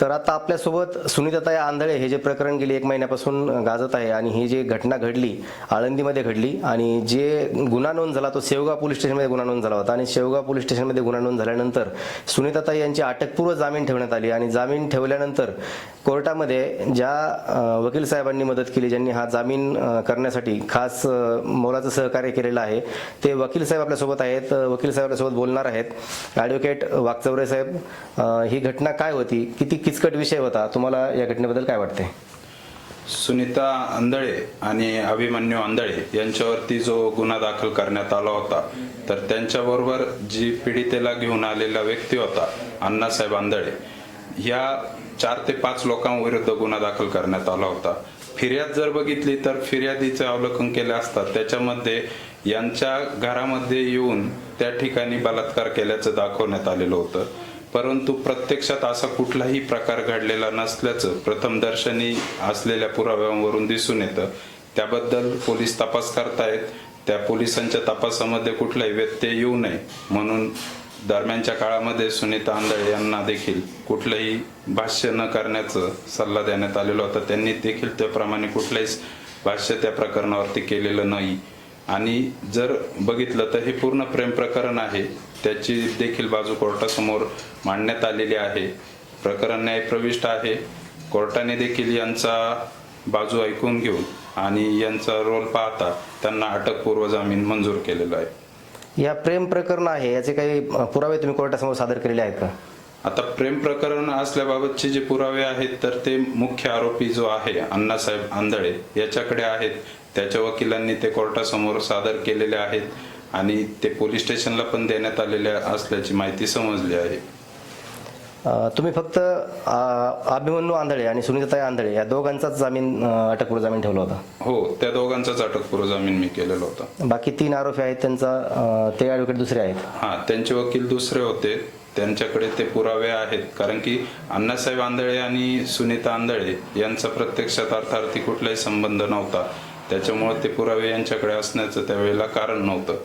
तर आता आपल्यासोबत सुनीताताई आंधळे हे जे प्रकरण गेली एक महिन्यापासून गाजत आहे आणि ही जी घटना घडली आळंदीमध्ये घडली आणि जे गुन्हा नोंद झाला तो शेवगाव पोलीस स्टेशनमध्ये गुन्हा नोंद झाला होता आणि शेवगाव पोलीस स्टेशनमध्ये गुन्हा नोंद झाल्यानंतर सुनीताताई यांची अटकपूर्व जामीन ठेवण्यात आली आणि जामीन ठेवल्यानंतर कोर्टामध्ये ज्या वकील साहेबांनी मदत केली ज्यांनी हा जामीन करण्यासाठी खास मोलाचं सहकार्य केलेलं आहे ते वकील साहेब आपल्यासोबत आहेत वकील साहेब आपल्यासोबत बोलणार आहेत. ॲडव्होकेट वागचौरे साहेब ही घटना काय होती? किती किचकट विषय होता. तुम्हाला या घटनेबद्दल काय वाटते सुनीता आंधळे आणि अभिमन्यू आंधळे यांच्यावरती जो गुन्हा दाखल करण्यात आला होता तर त्यांच्याबरोबर जी पीडितेला घेऊन आलेला व्यक्ती होता अण्णासाहेब आंधळे या चार ते पाच लोकांविरुद्ध गुन्हा दाखल करण्यात आला होता. फिर्याद जर बघितली तर फिर्यादीचे अवलोकन केले असतात त्याच्यामध्ये यांच्या घरामध्ये येऊन त्या ठिकाणी बलात्कार केल्याचं दाखवण्यात आलेलं होतं. परंतु प्रत्यक्षात असा कुठलाही प्रकार घडलेला नसल्याचं प्रथमदर्शनी असलेल्या पुराव्यांवरून दिसून येतं. त्याबद्दल पोलीस तपास करतायत. त्या पोलिसांच्या तपासामध्ये कुठलाही व्यत्यय येऊ नये म्हणून दरम्यानच्या काळामध्ये सुनीता आंधळे यांना देखील कुठलंही भाष्य न करण्याचं सल्ला देण्यात आलेला होता. त्यांनी देखील त्याप्रमाणे कुठलंही भाष्य त्या प्रकरणावरती केलेलं नाही. आणि जर बघितलं तर हे पूर्ण प्रेम प्रकरण आहे. त्याची देखील बाजू कोर्टासमोर मांडण्यात आलेली आहे. प्रकरण न्यायप्रविष्ट आहे. कोर्टाने देखील यांचा बाजू ऐकून घेऊन आणि यांचा रोल पाहता त्यांना अटकपूर्व जामीन मंजूर केलेला आहे. या प्रेम प्रकरण आहे याचे काही पुरावे तुम्ही कोर्टासमोर सादर केलेले आहेत का? आता प्रेम प्रकरण असल्याबाबतचे जे पुरावे आहेत तर ते मुख्य आरोपी जो आहे अण्णासाहेब आंधळे याच्याकडे आहेत. त्याच्या वकिलांनी ते कोर्टासमोर सादर केलेले आहेत आणि ते पोलीस स्टेशनला पण देण्यात आलेले असल्याची माहिती समजली आहे. तुम्ही फक्त अभिमन्यू आंधळे आणि सुनीताताई आंधळे या दोघांचाच जामीन अटकपूर्व जामीन ठेवला होता? हो त्या दोघांचाच अटकपूर्व जामीन मी केलेला होता. बाकी तीन आरोपी आहेत त्यांचा ते ॲडव्होकेट दुसरे आहेत? हा त्यांचे वकील दुसरे होते. त्यांच्याकडे ते पुरावे आहेत. कारण की अण्णासाहेब आंधळे आणि सुनीता आंधळे यांचा प्रत्यक्षात अर्थार्थी कुठलाही संबंध नव्हता. त्याच्यामुळे ते पुरावे यांच्याकडे असण्याचं त्यावेळेला कारण नव्हतं.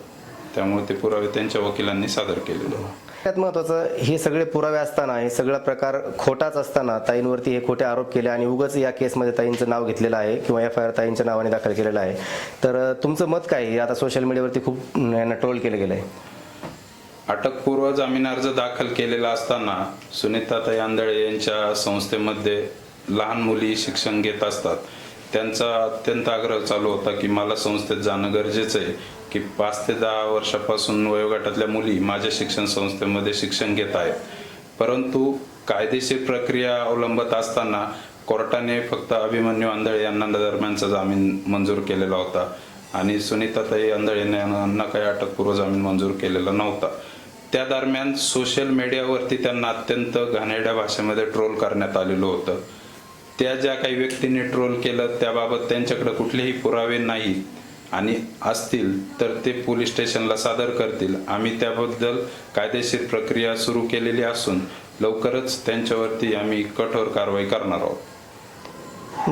त्यामुळे ते पुरावे त्यांच्या वकिलांनी सादर केलेले. त्यात महत्वाचं हे सगळे पुरावे असताना हे सगळा प्रकार खोटाच असताना ताईंवरती हे खोटे आरोप केले आणि उगाच या केसमध्ये ताईंचं नाव घेतलेलं आहे किंवा एफ आय आर ताईंच्या नावाने दाखल केलेलं आहे. तर तुमचं मत काय? हे आता सोशल मीडियावरती खूप यांना ट्रोल केलं गेलं आहे अटकपूर्व जामीन अर्ज दाखल केलेला असताना सुनीताताई आंधळे यांच्या संस्थेमध्ये लहान मुली शिक्षण घेत असतात. त्यांचा अत्यंत आग्रह चालू होता की मला संस्थेत जाणं गरजेचं आहे की पाच ते दहा वर्षापासून वयोगटातल्या मुली माझ्या शिक्षण संस्थेमध्ये शिक्षण घेत आहेत. परंतु कायदेशीर प्रक्रिया अवलंबत असताना कोर्टाने फक्त अभिमन्यू आंधळे यांना दरम्यानचा जामीन मंजूर केलेला होता आणि सुनीताताई आंधळे यांना काही अटकपूर्व जामीन मंजूर केलेला नव्हता. त्या दरम्यान सोशल मीडियावरती त्यांना अत्यंत घाणेरड्या भाषेमध्ये ट्रोल करण्यात आलेलं होतं. त्या ज्या काही व्यक्तींनी ट्रोल केलं त्याबाबत त्यांच्याकडे कुठलेही पुरावे नाहीत आणि असतील तर ते पोलीस स्टेशनला सादर करतील. आम्ही त्याबद्दल कायदेशीर प्रक्रिया सुरू केलेली असून लवकरच त्यांच्यावरती आम्ही कठोर कारवाई करणार आहोत.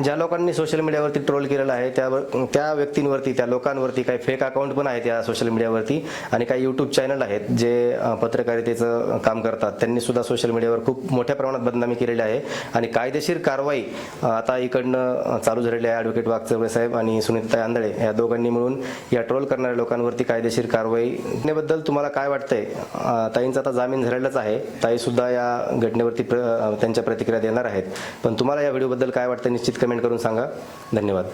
ज्या लोकांनी सोशल मीडियावरती ट्रोल केलेलं आहे त्यावर त्या व्यक्तींवरती त्या लोकांवरती काही फेक अकाउंट पण आहेत या सोशल मीडियावरती आणि काही यूट्यूब चॅनल आहेत जे पत्रकारितेचं काम करतात. त्यांनी सुद्धा सोशल मीडियावर खूप मोठ्या प्रमाणात बदनामी केलेली आहे आणि कायदेशीर कारवाई आता इकडनं चालू झालेली आहे ॲडव्होकेट वागचौरे साहेब आणि सुनीताई आंधळे. या दोघांनी मिळून या ट्रोल करणाऱ्या लोकांवरती कायदेशीर कारवाई घटनेबद्दल तुम्हाला काय वाटतंय? ताईंचा आता जामीन झालेलाच आहे. ताई सुद्धा या घटनेवरती प्र- त्यांच्या प्रतिक्रिया देणार आहेत. पण तुम्हाला या व्हिडिओबद्दल काय वाटतं निश्चित कमेंट करून सांगा. धन्यवाद.